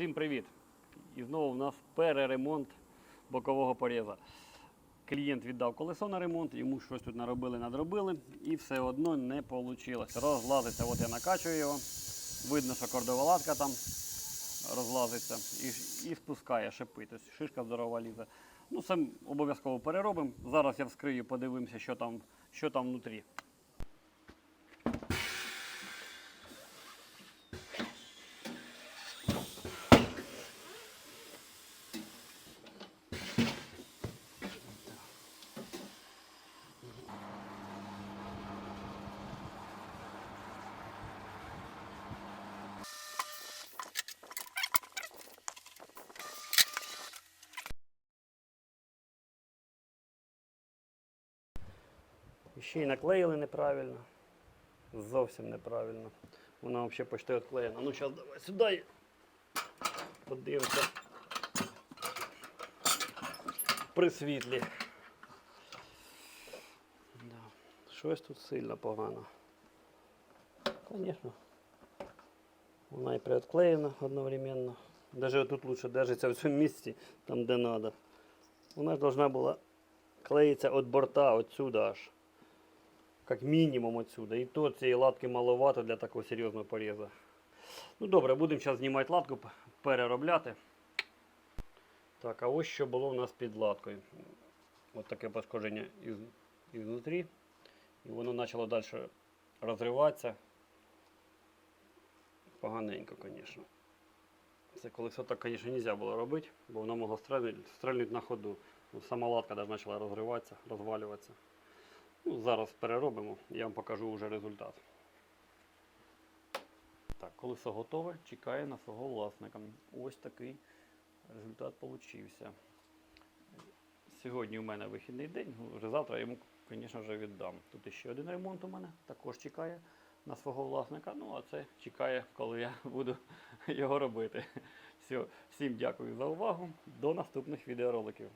Всім привіт! І знову в нас переремонт бокового поріза. Клієнт віддав колесо на ремонт, йому щось тут наробили, надробили, і все одно не вийшло. Розлазиться, от я накачую його. Видно, що кордова латка там розлазиться і, і спускає шипи. Тобто шишка здорова лізе. Ну, це обов'язково переробимо. Зараз я вскрию, подивимося, що там, що там внутрі. І Ще й наклеїли неправильно. Зовсім неправильно. Вона взагалі почти відклеєна. Ну зараз давай сюди. Подивимося. При світлі. Да. Щось тут сильно погано. Звісно. Вона і приотклеєна одновременно. Даже тут лучше держиться в цьому місці, там де треба. Вона ж должна була клеїться від борта, отсюда аж. Как мінімум отсюда. І то цієї латки маловато для такого серйозного порізу. Ну добре, будемо зараз знімати латку, переробляти. Так, а ось що було у нас під латкою. Ось таке пошкодження із, ізнутрі. І воно почало далі розриватися. Поганенько, звісно. Це колесо так, звісно, не можна було робити, бо воно могло стрельнути на ходу. Ну, Сама латка навіть почала розриватися, розвалюватися. Ну, зараз переробимо, я вам покажу вже результат. Так, колесо готове, чекає на свого власника. Ось такий результат получився. Сьогодні у мене вихідний день, ну, вже завтра я йому, звісно вже віддам. Тут ще один ремонт у мене також чекає на свого власника. Ну, а це чекає, коли я буду його робити. Все, всім дякую за увагу. До наступних відеороликів.